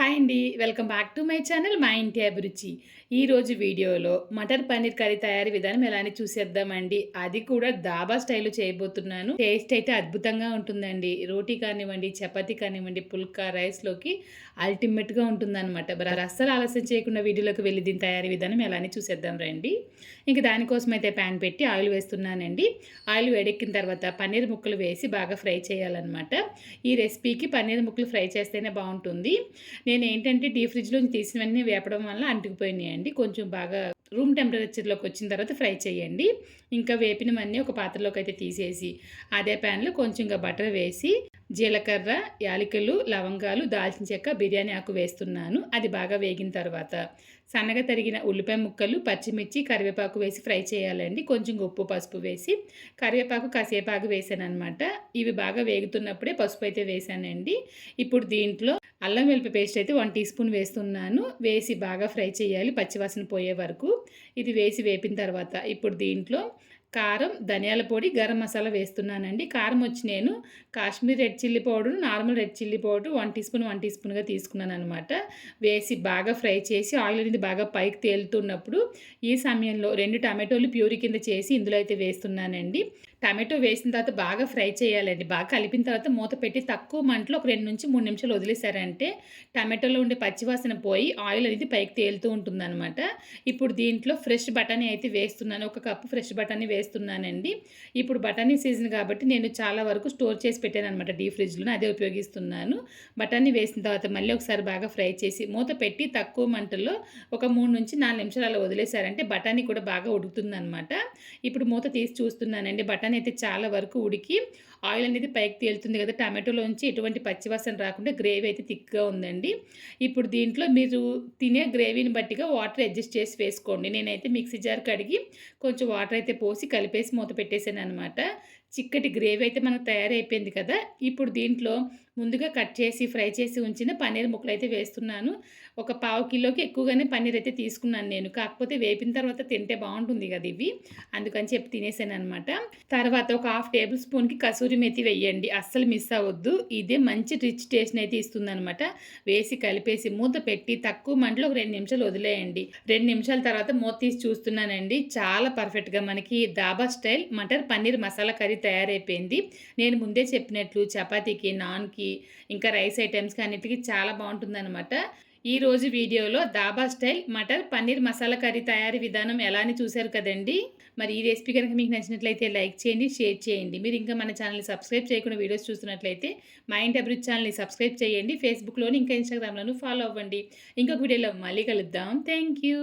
Hi అండి welcome back to my channel మా ఇంటి అభిరుచి. ఈరోజు వీడియోలో మటర్ పన్నీర్ కర్రీ తయారీ విధానం ఎలానే చూసేద్దామండి. అది కూడా దాబా స్టైల్లో చేయబోతున్నాను. టేస్ట్ అయితే అద్భుతంగా ఉంటుందండి. రోటీ కానివ్వండి చపాతీ కానివ్వండి పుల్కా రైస్లోకి అల్టిమేట్గా ఉంటుందన్నమాట. మరి అస్సలు ఆలస్యం చేయకుండా వీడియోలోకి వెళ్ళి దీని తయారీ విధానం ఎలానే చూసేద్దాం రండి. ఇంక దానికోసం అయితే ప్యాన్ పెట్టి ఆయిల్ వేస్తున్నానండి. ఆయిల్ వేడెక్కిన తర్వాత పన్నీర్ ముక్కలు వేసి బాగా ఫ్రై చేయాలన్నమాట. ఈ రెసిపీకి పన్నీర్ ముక్కలు ఫ్రై చేస్తేనే బాగుంటుంది. నేను ఏంటంటే డీ ఫ్రిడ్జ్లో తీసినవన్నీ వేపడం వల్ల అంటుకుపోయినాయండి. కొంచెం బాగా రూమ్ టెంపరేచర్లోకి వచ్చిన తర్వాత ఫ్రై చేయండి. ఇంకా వేపినవన్నీ ఒక పాత్రలోకి అయితే తీసేసి అదే ప్యాన్లో కొంచెం ఇంకా బటర్ వేసి జీలకర్ర యాలకులు లవంగాలు దాల్చిన చెక్క బిర్యానీ ఆకు వేస్తున్నాను. అది బాగా వేగిన తర్వాత సన్నగా తరిగిన ఉల్లిపాయ ముక్కలు పచ్చిమిర్చి కరివేపాకు వేసి ఫ్రై చేయాలండి. కొంచెం ఉప్పు పసుపు వేసి కరివేపాకు కాసేపాకు వేసాను అనమాట ఇవి బాగా వేగుతున్నప్పుడే పసుపు అయితే వేసానండి. ఇప్పుడు దీంట్లో అల్లం వెల్లుల్లి పేస్ట్ అయితే వన్ టీ స్పూన్ వేస్తున్నాను. వేసి బాగా ఫ్రై చేయాలి. పచ్చివాసన పోయే వరకు ఇది వేసి వేపిన తర్వాత ఇప్పుడు దీంట్లో కారం ధనియాల పొడి గరం మసాలా వేస్తున్నానండి. కారం వచ్చి నేను Kashmir red chilli powder normal red chilli powder one teaspoon one tea స్పూన్గా తీసుకున్నాను అనమాట వేసి బాగా ఫ్రై చేసి ఆయిల్ అనేది బాగా పైకి తేలుతున్నప్పుడు ఈ సమయంలో రెండు టమాటోలు ప్యూరీ కింద చేసి ఇందులో అయితే వేస్తున్నానండి. టమాటో వేసిన తర్వాత బాగా ఫ్రై చేయాలండి. బాగా కలిపిన తర్వాత మూత పెట్టి తక్కువ మంటలో ఒక రెండు నుంచి మూడు నిమిషాలు వదిలేశారంటే టమాటోలో ఉండే పచ్చివాసన పోయి ఆయిల్ అనేది పైకి తేలుతూ ఉంటుందన్నమాట. ఇప్పుడు దీంట్లో ఫ్రెష్ బఠానీ అయితే వేస్తున్నాను. ఒక కప్పు ఫ్రెష్ బఠానీ వేస్తున్నానండి. ఇప్పుడు బఠానీ సీజన్ కాబట్టి నేను చాలా వరకు స్టోర్ చేసి పెట్టాను అనమాట డీ ఫ్రిడ్జ్లో అదే ఉపయోగిస్తున్నాను. బఠానీ వేసిన తర్వాత మళ్ళీ ఒకసారి బాగా ఫ్రై చేసి మూత పెట్టి తక్కువ మంటల్లో ఒక మూడు నుంచి నాలుగు నిమిషాలు అలా వదిలేశారంటే బఠానీ కూడా బాగా ఉడుకుతుందనమాట ఇప్పుడు మూత తీసి చూస్తున్నానండి. బఠానీ మటన్ అయితే చాలా వరకు ఉడికి ఆయిల్ అనేది పైకి తేలుతుంది కదా టమాటోలోంచి ఎటువంటి పచ్చివాసన రాకుండా గ్రేవీ అయితే థిక్గా ఉందండి. ఇప్పుడు దీంట్లో మీరు తినే గ్రేవీని బట్టిగా వాటర్ అడ్జస్ట్ చేసి వేసుకోండి. నేనైతే మిక్సీ జార్ కడిగి కొంచెం వాటర్ అయితే పోసి కలిపేసి మూత పెట్టేశాను అనమాట చిక్కటి గ్రేవీ అయితే మనకు తయారైపోయింది కదా ఇప్పుడు దీంట్లో ముందుగా కట్ చేసి ఫ్రై చేసి ఉంచిన పన్నీర్ ముక్కలు అయితే వేస్తున్నాను. ఒక పావు కిలోకి ఎక్కువగానే పన్నీర్ అయితే తీసుకున్నాను నేను. కాకపోతే వేపిన తర్వాత తింటే బాగుంటుంది కదా ఇవి. అందుకని చెప్పి తినేసాను అనమాట తర్వాత ఒక హాఫ్ టేబుల్ స్పూన్కి కసూరి మెతి వేయండి. అస్సలు మిస్ అవ్వద్దు. ఇదే మంచి రిచ్ టేస్ట్ అయితే ఇస్తుందనమాట వేసి కలిపేసి మూత పెట్టి తక్కువ మంటలో ఒక రెండు నిమిషాలు వదిలేయండి. రెండు నిమిషాల తర్వాత మూత తీసి చూస్తున్నానండి. చాలా పర్ఫెక్ట్గా మనకి దాబా స్టైల్ మటర్ పన్నీర్ మసాలా కర్రీ తయారైపోయింది. నేను ముందే చెప్పినట్లు చపాతీకి నాన్కి ఇంకా రైస్ ఐటమ్స్కి అన్నిటికీ చాలా బాగుంటుందన్నమాట. ఈరోజు వీడియోలో దాబా స్టైల్ మటర్ పన్నీర్ మసాలా కర్రీ తయారీ విధానం ఎలా అని చూశారు కదండి. మరి ఈ రెసిపీ కనుక మీకు నచ్చినట్లయితే లైక్ చేయండి షేర్ చేయండి. మీరు ఇంకా మన ఛానల్ని సబ్స్క్రైబ్ చేయకుండా వీడియోస్ చూస్తున్నట్లయితే మా ఇంటి అభివృద్ధి ఛానల్ని సబ్స్క్రైబ్ చేయండి ఫేస్బుక్లోని ఇంకా ఇన్స్టాగ్రామ్లోను ఫాలో అవ్వండి. ఇంకొక వీడియోలో మళ్ళీ కలుద్దాం. Thank you